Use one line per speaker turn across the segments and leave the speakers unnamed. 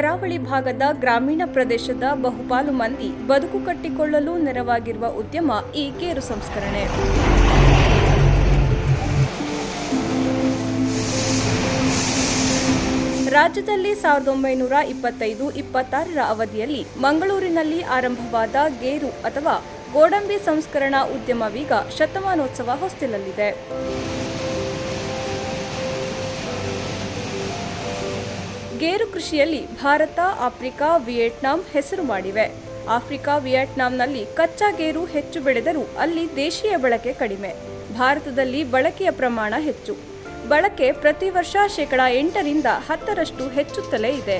ಕರಾವಳಿ ಭಾಗದ ಗ್ರಾಮೀಣ ಪ್ರದೇಶದ ಬಹುಪಾಲು ಮಂದಿ ಬದುಕು ಕಟ್ಟಿಕೊಳ್ಳಲು ನೆರವಾಗಿರುವ ಉದ್ಯಮ ಈ ಗೇರು ಸಂಸ್ಕರಣೆ. ರಾಜ್ಯದಲ್ಲಿ ಸಾವಿರದ ಒಂಬೈನೂರ ಇಪ್ಪತ್ತೈದು ಇಪ್ಪತ್ತಾರರ ಅವಧಿಯಲ್ಲಿ ಮಂಗಳೂರಿನಲ್ಲಿ ಆರಂಭವಾದ ಗೇರು ಅಥವಾ ಗೋಡಂಬಿ ಸಂಸ್ಕರಣಾ ಉದ್ಯಮವೀಗ ಶತಮಾನೋತ್ಸವ ಹೊಸ್ತಿಲಲ್ಲಿದೆ. ಗೇರು ಕೃಷಿಯಲ್ಲಿ ಭಾರತ, ಆಫ್ರಿಕಾ, ವಿಯೆಟ್ನಾಂ ಹೆಸರು ಮಾಡಿವೆ. ಆಫ್ರಿಕಾ, ವಿಯೆಟ್ನಾಂನಲ್ಲಿ ಕಚ್ಚಾ ಗೇರು ಹೆಚ್ಚು ಬೆಳೆದರೂ ಅಲ್ಲಿ ದೇಶೀಯ ಬಳಕೆ ಕಡಿಮೆ. ಭಾರತದಲ್ಲಿ ಬಳಕೆಯ ಪ್ರಮಾಣ ಹೆಚ್ಚು. ಬಳಕೆ ಪ್ರತಿ ವರ್ಷ ಶೇಕಡ ಎಂಟರಿಂದ ಹತ್ತರಷ್ಟು ಹೆಚ್ಚುತ್ತಲೇ ಇದೆ.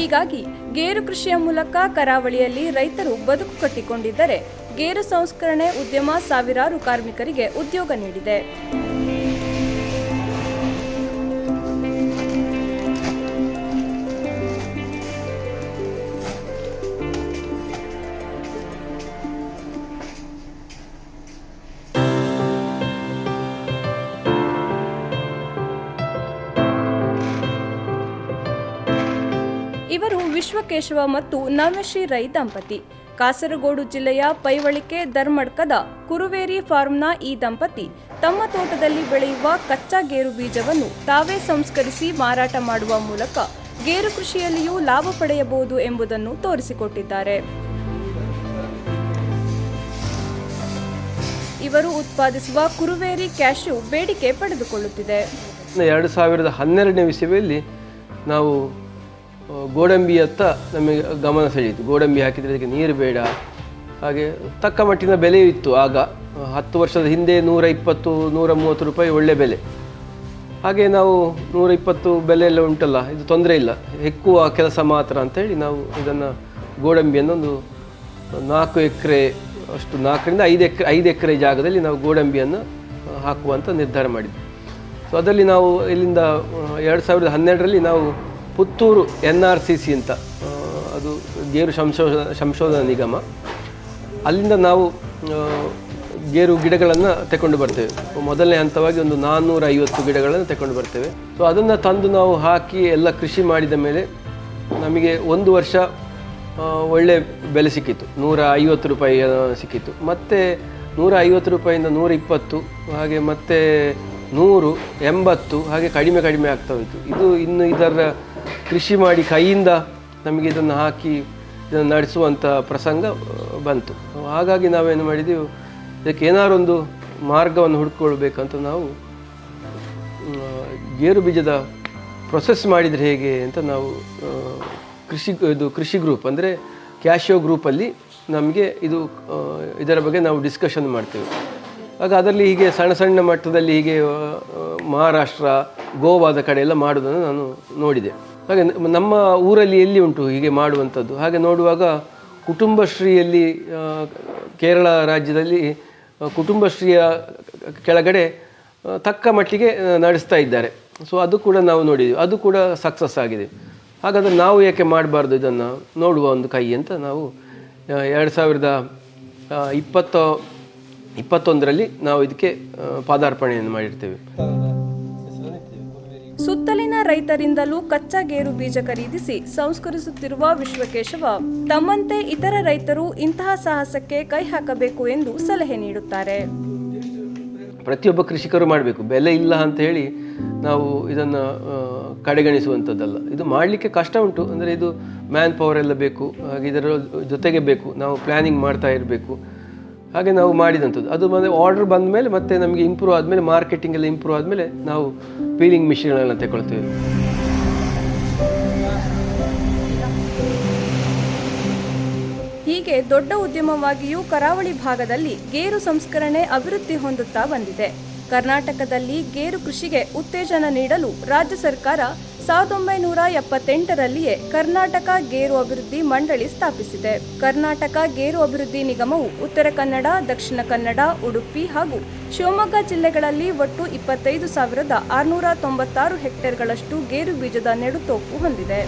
ಹೀಗಾಗಿ ಗೇರು ಕೃಷಿಯ ಮೂಲಕ ಕರಾವಳಿಯಲ್ಲಿ ರೈತರು ಬದುಕು ಕಟ್ಟಿಕೊಂಡಿದ್ದರೆ ಗೇರು ಸಂಸ್ಕರಣೆ ಉದ್ಯಮ ಸಾವಿರಾರು ಕಾರ್ಮಿಕರಿಗೆ ಉದ್ಯೋಗ ನೀಡಿದೆ. ಇವರು ವಿಶ್ವಕೇಶವ ಮತ್ತು ನವ್ಯಶ್ರೀ ರೈ ದಂಪತಿ. ಕಾಸರಗೋಡು ಜಿಲ್ಲೆಯ ಪೈವಳಿಕೆ ಧರ್ಮಡ್ಕದ ಕುರುವೇರಿ ಫಾರ್ಮ್ನ ಈ ದಂಪತಿ ತಮ್ಮ ತೋಟದಲ್ಲಿ ಬೆಳೆಯುವ ಕಚ್ಚಾ ಗೇರು ಬೀಜವನ್ನು ತಾವೇ ಸಂಸ್ಕರಿಸಿ ಮಾರಾಟ ಮಾಡುವ ಮೂಲಕ ಗೇರು ಕೃಷಿಯಲ್ಲಿಯೂ ಲಾಭ ಪಡೆಯಬಹುದು ಎಂಬುದನ್ನು ತೋರಿಸಿಕೊಟ್ಟಿದ್ದಾರೆ. ಇವರು ಉತ್ಪಾದಿಸುವ ಕುರುವೇರಿ ಕ್ಯಾಶ್ಯೂ ಬೇಡಿಕೆ ಪಡೆದುಕೊಳ್ಳುತ್ತಿದೆ.
ಎರಡು ಸಾವಿರದ ಹನ್ನೆರಡನೇ ವಿಷಯದಲ್ಲಿ ನಾವು ಗೋಡಂಬಿಯತ್ತ ನಮಗೆ ಗಮನ ಸೆಳೆಯಿತು. ಗೋಡಂಬಿ ಹಾಕಿದರೆ ಅದಕ್ಕೆ ನೀರು ಬೇಡ. ಹಾಗೆ ತಕ್ಕ ಮಟ್ಟಿನ ಬೆಲೆ ಇತ್ತು ಆಗ. ಹತ್ತು ವರ್ಷದ ಹಿಂದೆ ನೂರ ಇಪ್ಪತ್ತು, ನೂರ ಮೂವತ್ತು ರೂಪಾಯಿ ಒಳ್ಳೆ ಬೆಲೆ. ಹಾಗೆ ನಾವು ನೂರ ಇಪ್ಪತ್ತು ಬೆಲೆ ಎಲ್ಲ ಉಂಟಲ್ಲ, ಇದು ತೊಂದರೆ ಇಲ್ಲ. ಹೆಕ್ಕುವ ಕೆಲಸ ಮಾತ್ರ ಅಂತೇಳಿ ನಾವು ಇದನ್ನು ಗೋಡಂಬಿಯನ್ನು ಒಂದು ನಾಲ್ಕು ಎಕರೆ, ಅಷ್ಟು ನಾಲ್ಕರಿಂದ ಐದು ಎಕರೆ ಐದು ಎಕರೆ ಜಾಗದಲ್ಲಿ ನಾವು ಗೋಡಂಬಿಯನ್ನು ಹಾಕುವಂತ ನಿರ್ಧಾರ ಮಾಡಿದ್ವಿ. ಸೊ ಅದರಲ್ಲಿ ನಾವು ಇಲ್ಲಿಂದ ಎರಡು ಸಾವಿರದ ಹನ್ನೆರಡರಲ್ಲಿ ನಾವು Puttur N R C C ಅಂತ ಅದು ಗೇರು ಸಂಶೋಧ ಸಂಶೋಧನಾ ನಿಗಮ. ಅಲ್ಲಿಂದ ನಾವು ಗೇರು ಗಿಡಗಳನ್ನು ತಗೊಂಡು ಬರ್ತೇವೆ. ಮೊದಲನೇ ಹಂತವಾಗಿ ಒಂದು ನಾನ್ನೂರ ಐವತ್ತು ಗಿಡಗಳನ್ನು ತಗೊಂಡು ಬರ್ತೇವೆ. ಸೊ ಅದನ್ನು ತಂದು ನಾವು ಹಾಕಿ ಎಲ್ಲ ಕೃಷಿ ಮಾಡಿದ ಮೇಲೆ ನಮಗೆ ಒಂದು ವರ್ಷ ಒಳ್ಳೆ ಬೆಲೆ ಸಿಕ್ಕಿತ್ತು. ನೂರ ಐವತ್ತು ರೂಪಾಯಿ ಸಿಕ್ಕಿತ್ತು. ಮತ್ತು ನೂರ ಐವತ್ತು ರೂಪಾಯಿಂದ ನೂರ ಇಪ್ಪತ್ತು ಹಾಗೆ ಮತ್ತೆ ನೂರು, ಎಂಬತ್ತು, ಹಾಗೆ ಕಡಿಮೆ ಕಡಿಮೆ ಆಗ್ತಾ ಹೋಯಿತು. ಇದು ಇನ್ನು ಇದರ ಕೃಷಿ ಮಾಡಿ ಕೈಯಿಂದ ನಮಗೆ ಇದನ್ನು ಹಾಕಿ ಇದನ್ನು ನಡೆಸುವಂಥ ಪ್ರಸಂಗ ಬಂತು. ಹಾಗಾಗಿ ನಾವೇನು ಮಾಡಿದೆವು, ಇದಕ್ಕೆ ಏನಾದ್ರು ಒಂದು ಮಾರ್ಗವನ್ನು ಹುಡ್ಕೊಳ್ಬೇಕಂತ ನಾವು ಗೇರು ಬೀಜದ ಪ್ರೊಸೆಸ್ ಮಾಡಿದರೆ ಹೇಗೆ ಅಂತ ನಾವು ಕೃಷಿ, ಇದು ಕೃಷಿ ಗ್ರೂಪ್ ಅಂದರೆ ಕ್ಯಾಶಿಯೋ ಗ್ರೂಪಲ್ಲಿ ನಮಗೆ ಇದು ಇದರ ಬಗ್ಗೆ ನಾವು ಡಿಸ್ಕಷನ್ ಮಾಡ್ತೇವೆ. ಆಗ ಅದರಲ್ಲಿ ಹೀಗೆ ಸಣ್ಣ ಸಣ್ಣ ಮಟ್ಟದಲ್ಲಿ ಹೀಗೆ ಮಹಾರಾಷ್ಟ್ರ, ಗೋವಾದ ಕಡೆ ಎಲ್ಲ ಮಾಡೋದನ್ನು ನಾನು ನೋಡಿದೆ. ಹಾಗೆ ನಮ್ಮ ಊರಲ್ಲಿ ಎಲ್ಲಿ ಉಂಟು ಹೀಗೆ ಮಾಡುವಂಥದ್ದು? ಹಾಗೆ ನೋಡುವಾಗ ಕುಟುಂಬಶ್ರೀಯಲ್ಲಿ ಕೇರಳ ರಾಜ್ಯದಲ್ಲಿ ಕುಟುಂಬಶ್ರೀಯ ಕೆಳಗಡೆ ತಕ್ಕ ಮಟ್ಟಿಗೆ ನಡೆಸ್ತಾ ಇದ್ದಾರೆ. ಸೊ ಅದು ಕೂಡ ನಾವು ನೋಡಿದ್ದೀವಿ ಅದು ಕೂಡ ಸಕ್ಸಸ್ ಆಗಿದೆ. ಹಾಗಾದರೆ ನಾವು ಏಕೆ ಮಾಡಬಾರ್ದು ಇದನ್ನು? ನೋಡುವ ಒಂದು ಕೈ ಅಂತ ನಾವು ಎರಡು ಸಾವಿರದ ಇಪ್ಪತ್ತ ಇಪ್ಪತ್ತೊಂದರಲ್ಲಿ ನಾವು ಇದಕ್ಕೆ ಪಾದಾರ್ಪಣೆಯನ್ನು ಮಾಡಿರ್ತೇವೆ.
ಸುತ್ತಲಿನ ರೈತರಿಂದಲೂ ಕಚ್ಚಾ ಗೇರು ಬೀಜ ಖರೀದಿಸಿ ಸಂಸ್ಕರಿಸುತ್ತಿರುವ ವಿಶ್ವಕೇಶವ, ತಮ್ಮಂತೆ ಇತರ ರೈತರು ಇಂತಹ ಸಾಹಸಕ್ಕೆ ಕೈ ಹಾಕಬೇಕು ಎಂದು ಸಲಹೆ ನೀಡುತ್ತಾರೆ.
ಪ್ರತಿಯೊಬ್ಬ ಕೃಷಿಕರು ಮಾಡಬೇಕು. ಬೆಲೆ ಇಲ್ಲ ಅಂತ ಹೇಳಿ ನಾವು ಇದನ್ನು ಕಡೆಗಣಿಸುವಂಥದ್ದಲ್ಲ. ಇದು ಮಾಡಲಿಕ್ಕೆ ಕಷ್ಟ ಉಂಟು. ಅಂದರೆ ಇದು ಮ್ಯಾನ್ ಪವರ್ ಎಲ್ಲ ಬೇಕು, ಹಾಗೆ ಇದರ ಜೊತೆಗೆ ಬೇಕು. ನಾವು ಪ್ಲ್ಯಾನಿಂಗ್ ಮಾಡ್ತಾ ಇರಬೇಕು. ಹಾಗೆ ನಾವು ಮಾಡಿದಂಥದ್ದು. ಅದು ಮತ್ತೆ ಆರ್ಡರ್ ಬಂದ ಮೇಲೆ ಮತ್ತೆ ನಮಗೆ ಇಂಪ್ರೂವ್ ಆದಮೇಲೆ ಮಾರ್ಕೆಟಿಂಗ್ ಎಲ್ಲ ಇಂಪ್ರೂವ್ ಆದಮೇಲೆ ನಾವು ಪೀಲಿಂಗ್ ಮಿಷಿನ್ಗಳನ್ನ ತಗೊಳ್ತೇವೆ.
ಹೀಗೆ ದೊಡ್ಡ ಉದ್ಯಮವಾಗಿಯೂ ಕರಾವಳಿ ಭಾಗದಲ್ಲಿ ಗೇರು ಸಂಸ್ಕರಣೆ ಅಭಿವೃದ್ಧಿ ಹೊಂದುತ್ತಾ ಬಂದಿದೆ. ಕರ್ನಾಟಕದಲ್ಲಿ ಗೇರು ಕೃಷಿಗೆ ಉತ್ತೇಜನ ನೀಡಲು ರಾಜ್ಯ ಸರ್ಕಾರ ಸಾವಿರದ ಒಂಬೈನೂರ ಎಪ್ಪತ್ತೆಂಟರಲ್ಲಿಯೇ ಕರ್ನಾಟಕ ಗೇರು ಅಭಿವೃದ್ಧಿ ಮಂಡಳಿ ಸ್ಥಾಪಿಸಿದೆ. ಕರ್ನಾಟಕ ಗೇರು ಅಭಿವೃದ್ಧಿ ನಿಗಮವು ಉತ್ತರ ಕನ್ನಡ, ದಕ್ಷಿಣ ಕನ್ನಡ, ಉಡುಪಿ ಹಾಗೂ ಶಿವಮೊಗ್ಗ ಜಿಲ್ಲೆಗಳಲ್ಲಿ ಒಟ್ಟು ಇಪ್ಪತ್ತೈದು ಸಾವಿರದ ಆರುನೂರ ತೊಂಬತ್ತಾರು ಹೆಕ್ಟೇರ್ಗಳಷ್ಟು ಗೇರು ಬೀಜದ ನೆಡುತೋಪು ಹೊಂದಿದೆ.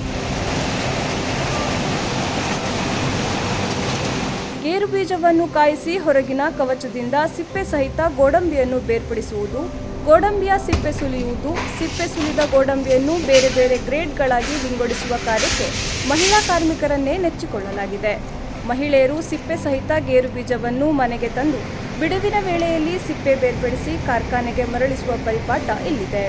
ಗೇರು ಬೀಜವನ್ನು ಕಾಯಿಸಿ ಹೊರಗಿನ ಕವಚದಿಂದ ಸಿಪ್ಪೆ ಸಹಿತ ಗೋಡಂಬಿಯನ್ನು ಬೇರ್ಪಡಿಸುವುದು ಗೋಡಂಬಿಯ ಸಿಪ್ಪೆ ಸುಲಿಯುವುದು, ಸಿಪ್ಪೆ ಸುಲಿದ ಗೋಡಂಬಿಯನ್ನು ಬೇರೆ ಬೇರೆ ಗ್ರೇಡ್ಗಳಾಗಿ ವಿಂಗಡಿಸುವ ಕಾರ್ಯಕ್ಕೆ ಮಹಿಳಾ ಕಾರ್ಮಿಕರನ್ನೇ ನೆಚ್ಚಿಕೊಳ್ಳಲಾಗಿದೆ. ಮಹಿಳೆಯರು ಸಿಪ್ಪೆ ಸಹಿತ ಗೇರು ಬೀಜವನ್ನು ಮನೆಗೆ ತಂದು ಬಿಡುವಿನ ವೇಳೆಯಲ್ಲಿ ಸಿಪ್ಪೆ ಬೇರ್ಪಡಿಸಿ ಕಾರ್ಖಾನೆಗೆ ಮರಳಿಸುವ ಪರಿಪಾಠ ಇಲ್ಲಿದೆ.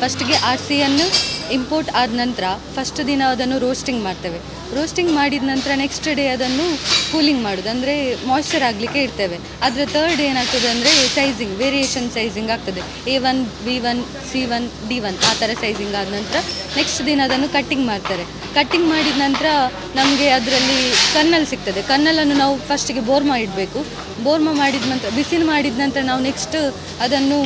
ಫಸ್ಟ್ಗೆ ಆರ್ ಸಿಯನ್ನು ಇಂಪೋರ್ಟ್ ಆದ ನಂತರ ಫಸ್ಟ್ ದಿನ ಅದನ್ನು ರೋಸ್ಟಿಂಗ್ ಮಾಡ್ತೇವೆ. ರೋಸ್ಟಿಂಗ್ ಮಾಡಿದ ನಂತರ ನೆಕ್ಸ್ಟ್ ಡೇ ಅದನ್ನು ಕೂಲಿಂಗ್ ಮಾಡೋದು. ಅಂದರೆ ಮಾಯ್ಶ್ಚರ್ ಆಗಲಿಕ್ಕೆ ಇಡ್ತೇವೆ. ಅದರ ತರ್ಡ್ ಏನಾಗ್ತದೆ ಅಂದರೆ ಸೈಜಿಂಗ್ ವೇರಿಯೇಷನ್ ಸೈಜಿಂಗ್ ಆಗ್ತದೆ. A one B one C one D one ಆ ಥರ ಸೈಜಿಂಗ್ ಆದ ನಂತರ ನೆಕ್ಸ್ಟ್ ದಿನ ಅದನ್ನು ಕಟ್ಟಿಂಗ್ ಮಾಡ್ತಾರೆ. ಕಟ್ಟಿಂಗ್ ಮಾಡಿದ ನಂತರ ನಮಗೆ ಅದರಲ್ಲಿ ಕನ್ನಲ್ ಸಿಗ್ತದೆ. ಕನ್ನಲನ್ನು ನಾವು ಫಸ್ಟಿಗೆ ಬೋರ್ಮಾ ಇಡಬೇಕು. ಬೋರ್ಮಾ ಮಾಡಿದ ನಂತರ, ಬಿಸಿಲು ಮಾಡಿದ ನಂತರ ನಾವು ನೆಕ್ಸ್ಟ್ ಅದನ್ನು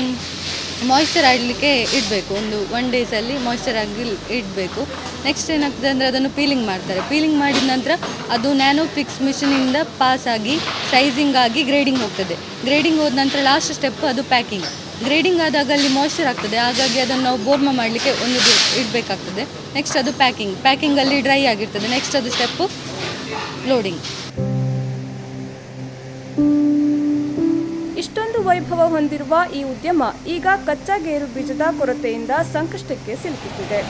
ಮಾಯ್ಶ್ಚರ್ ಆಗಲಿಕ್ಕೆ ಇಡಬೇಕು. ಒಂದು ಒನ್ ಡೇಸಲ್ಲಿ ಮಾಯ್ಶ್ಚರ್ ಆಗಿ ಇಡಬೇಕು. ನೆಕ್ಸ್ಟ್ ಏನಾಗ್ತದೆ ಅಂದರೆ ಅದನ್ನು ಪೀಲಿಂಗ್ ಮಾಡ್ತಾರೆ. ಪೀಲಿಂಗ್ ಮಾಡಿದ ನಂತರ ಅದು ನ್ಯಾನೋ ಫಿಕ್ಸ್ ಮಿಷಿನಿಂದ ಪಾಸ್ ಆಗಿ ಸೈಜಿಂಗ್ ಆಗಿ ಗ್ರೇಡಿಂಗ್ ಹೋಗ್ತದೆ. ಗ್ರೇಡಿಂಗ್ ಹೋದ ನಂತರ ಲಾಸ್ಟ್ ಸ್ಟೆಪ್ ಅದು ಪ್ಯಾಕಿಂಗ್ ಗ್ರೇಡಿಂಗ್ ಆದಾಗ ಅಲ್ಲಿ ಮಾಯ್ಶ್ಚರ್ ಆಗ್ತದೆ. ಹಾಗಾಗಿ ಅದನ್ನು ನಾವು ಬೋರ್ಮ ಮಾಡಲಿಕ್ಕೆ ಒಂದು ಇಡಬೇಕಾಗ್ತದೆ. ನೆಕ್ಸ್ಟ್ ಅದು ಪ್ಯಾಕಿಂಗ್ ಪ್ಯಾಕಿಂಗಲ್ಲಿ ಡ್ರೈ ಆಗಿರ್ತದೆ. ನೆಕ್ಸ್ಟ್ ಅದು ಸ್ಟೆಪ್ಪು ಲೋಡಿಂಗ್
ವೈಭವ ಹೊಂದಿರುವ ಈ ಉದ್ಯಮ ಈಗ ಕಚ್ಚಾ ಗೇರು ಬೀಜದ ಕೊರತೆಯಿಂದ ಸಂಕಷ್ಟಕ್ಕೆ ಸಿಲುಕುತ್ತಿದೆ.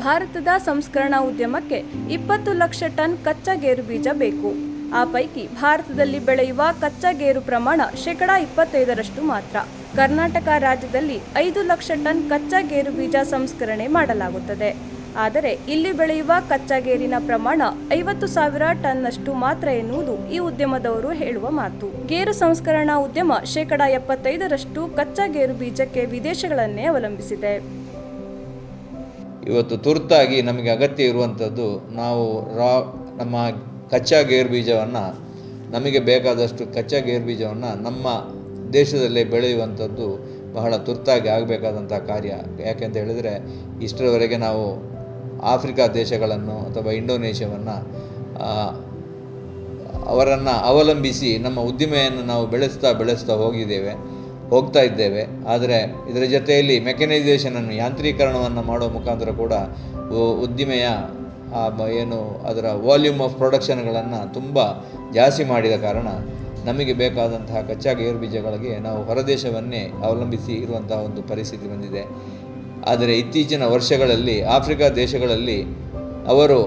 ಭಾರತದ ಸಂಸ್ಕರಣಾ ಉದ್ಯಮಕ್ಕೆ ಇಪ್ಪತ್ತು ಲಕ್ಷ ಟನ್ ಕಚ್ಚಾ ಗೇರು ಬೀಜ ಬೇಕು. ಆ ಪೈಕಿ ಭಾರತದಲ್ಲಿ ಬೆಳೆಯುವ ಕಚ್ಚಾ ಗೇರು ಪ್ರಮಾಣ ಶೇಕಡಾ ಇಪ್ಪತ್ತೈದರಷ್ಟು ಮಾತ್ರ. ಕರ್ನಾಟಕ ರಾಜ್ಯದಲ್ಲಿ ಐದು ಲಕ್ಷ ಟನ್ ಕಚ್ಚಾ ಗೇರು ಬೀಜ ಸಂಸ್ಕರಣೆ ಮಾಡಲಾಗುತ್ತದೆ. ಆದರೆ ಇಲ್ಲಿ ಬೆಳೆಯುವ ಕಚ್ಚಾ ಗೇರಿನ ಪ್ರಮಾಣ ಐವತ್ತು ಸಾವಿರ ಟನ್ನಷ್ಟು ಮಾತ್ರ ಎನ್ನುವುದು ಈ ಉದ್ಯಮದವರು ಹೇಳುವ ಮಾತು. ಗೇರು ಸಂಸ್ಕರಣಾ ಉದ್ಯಮ ಶೇಕಡಾ ಎಪ್ಪತ್ತೈದರಷ್ಟು ಕಚ್ಚಾ ಗೇರು ಬೀಜಕ್ಕೆ ವಿದೇಶಗಳನ್ನೇ ಅವಲಂಬಿಸಿದೆ.
ಇವತ್ತು ತುರ್ತಾಗಿ ನಮಗೆ ಅಗತ್ಯ ಇರುವಂಥದ್ದು ನಾವು ರಾ ನಮ್ಮ ಕಚ್ಚಾ ಗೇರು ಬೀಜವನ್ನು ನಮಗೆ ಬೇಕಾದಷ್ಟು ಕಚ್ಚಾ ಗೇರು ಬೀಜವನ್ನು ನಮ್ಮ ದೇಶದಲ್ಲೇ ಬೆಳೆಯುವಂಥದ್ದು ಬಹಳ ತುರ್ತಾಗಿ ಆಗಬೇಕಾದಂಥ ಕಾರ್ಯ. ಯಾಕೆಂತ ಹೇಳಿದರೆ ಇಷ್ಟರವರೆಗೆ ನಾವು ಆಫ್ರಿಕಾ ದೇಶಗಳನ್ನು ಅಥವಾ ಇಂಡೋನೇಷ್ಯಾವನ್ನು ಅವರನ್ನು ಅವಲಂಬಿಸಿ ನಮ್ಮ ಉದ್ದಿಮೆಯನ್ನು ನಾವು ಬೆಳೆಸ್ತಾ ಬೆಳೆಸ್ತಾ ಹೋಗಿದ್ದೇವೆ, ಹೋಗ್ತಾ ಇದ್ದೇವೆ. ಆದರೆ ಇದರ ಜೊತೆಯಲ್ಲಿ ಮೆಕನೈಸೇಷನನ್ನು ಯಾಂತ್ರೀಕರಣವನ್ನು ಮಾಡೋ ಮುಖಾಂತರ ಕೂಡ ಉದ್ದಿಮೆಯ ಏನು ಅದರ ವಾಲ್ಯೂಮ್ ಆಫ್ ಪ್ರೊಡಕ್ಷನ್ಗಳನ್ನು ತುಂಬ ಜಾಸ್ತಿ ಮಾಡಿದ ಕಾರಣ ನಮಗೆ ಬೇಕಾದಂತಹ ಕಚ್ಚಾ ಗೇರು ಬೀಜಗಳಿಗೆ ನಾವು ಹೊರದೇಶವನ್ನೇ ಅವಲಂಬಿಸಿ ಇರುವಂತಹ ಒಂದು ಪರಿಸ್ಥಿತಿ ಬಂದಿದೆ. ಆದರೆ ಇತ್ತೀಚಿನ ವರ್ಷಗಳಲ್ಲಿ ಆಫ್ರಿಕಾ ದೇಶಗಳಲ್ಲಿ ಅವರು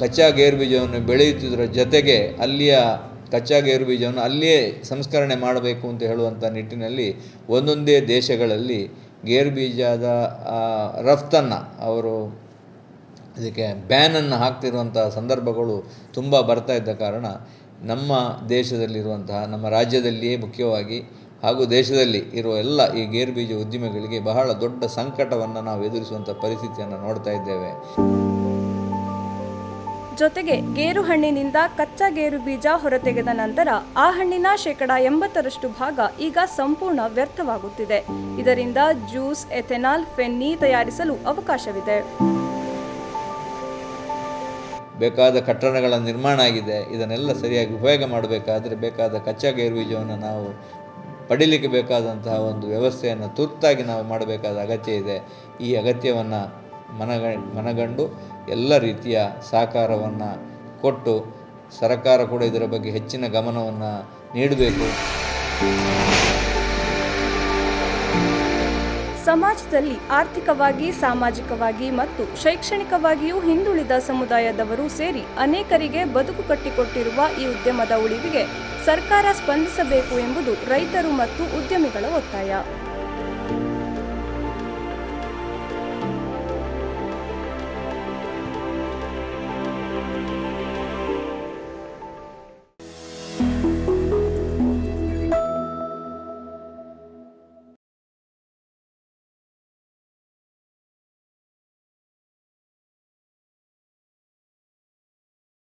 ಕಚ್ಚಾ ಗೇರು ಬೀಜವನ್ನು ಬೆಳೆಯುತ್ತಿದ್ದರ ಜೊತೆಗೆ ಅಲ್ಲಿಯ ಕಚ್ಚಾ ಗೇರು ಬೀಜವನ್ನು ಅಲ್ಲಿಯೇ ಸಂಸ್ಕರಣೆ ಮಾಡಬೇಕು ಅಂತ ಹೇಳುವಂಥ ನಿಟ್ಟಿನಲ್ಲಿ ಒಂದೊಂದೇ ದೇಶಗಳಲ್ಲಿ ಗೇರು ಬೀಜದ ರಫ್ತನ್ನು ಅವರು ಇದಕ್ಕೆ ಬ್ಯಾನನ್ನು ಹಾಕ್ತಿರುವಂಥ ಸಂದರ್ಭಗಳು ತುಂಬ ಬರ್ತಾ ಇದ್ದ ಕಾರಣ ನಮ್ಮ ದೇಶದಲ್ಲಿರುವಂತಹ, ನಮ್ಮ ರಾಜ್ಯದಲ್ಲಿಯೇ ಮುಖ್ಯವಾಗಿ ಹಾಗೂ ದೇಶದಲ್ಲಿ ಇರುವ ಎಲ್ಲ ಈ ಗೇರು ಬೀಜ ಉದ್ದಿಮೆಗಳಿಗೆ ಬಹಳ ದೊಡ್ಡ ಸಂಕಟವನ್ನು ನಾವು ಎದುರಿಸುವಂಥ ಪರಿಸ್ಥಿತಿಯನ್ನು ನೋಡ್ತಾ ಇದ್ದೇವೆ.
ಜೊತೆಗೆ ಗೇರು ಹಣ್ಣಿನಿಂದ ಕಚ್ಚಾ ಗೇರು ಬೀಜ ಹೊರತೆಗೆದ ನಂತರ ಆ ಹಣ್ಣಿನ ಶೇಕಡ ಎಂಬತ್ತರಷ್ಟು ಭಾಗ ಈಗ ಸಂಪೂರ್ಣ ವ್ಯರ್ಥವಾಗುತ್ತಿದೆ. ಇದರಿಂದ ಜ್ಯೂಸ್ ಎಥೆನಾಲ್ ಫೆನ್ನಿ ತಯಾರಿಸಲು ಅವಕಾಶವಿದೆ.
ಬೇಕಾದ ಕಟ್ಟಡಗಳ ನಿರ್ಮಾಣ ಆಗಿದೆ. ಇದನ್ನೆಲ್ಲ ಸರಿಯಾಗಿ ಉಪಯೋಗ ಮಾಡಬೇಕಾದ್ರೆ ಬೇಕಾದ ಕಚ್ಚಾ ಗೇರು ಬೀಜವನ್ನು ನಾವು ಪಡೀಲಿಕ್ಕೆ ಬೇಕಾದಂತಹ ಒಂದು ವ್ಯವಸ್ಥೆಯನ್ನು ತುರ್ತಾಗಿ ನಾವು ಮಾಡಬೇಕಾದ ಅಗತ್ಯ ಇದೆ. ಈ ಅಗತ್ಯವನ್ನು ಮನಗ, ಮನಗಂಡು ಎಲ್ಲ ರೀತಿಯ ಸಹಕಾರವನ್ನು ಕೊಟ್ಟು ಸರ್ಕಾರ ಕೂಡ ಇದರ ಬಗ್ಗೆ ಹೆಚ್ಚಿನ ಗಮನವನ್ನು ನೀಡಬೇಕು.
ಸಮಾಜದಲ್ಲಿ ಆರ್ಥಿಕವಾಗಿ, ಸಾಮಾಜಿಕವಾಗಿ ಮತ್ತು ಶೈಕ್ಷಣಿಕವಾಗಿಯೂ ಹಿಂದುಳಿದ ಸಮುದಾಯದವರು ಸೇರಿ ಅನೇಕರಿಗೆ ಬದುಕು ಕಟ್ಟಿಕೊಟ್ಟಿರುವ ಈ ಉದ್ಯಮದ ಉಳಿವಿಗೆ ಸರ್ಕಾರ ಸ್ಪಂದಿಸಬೇಕು ಎಂಬುದು ರೈತರು ಮತ್ತು ಉದ್ಯಮಿಗಳ ಒತ್ತಾಯ.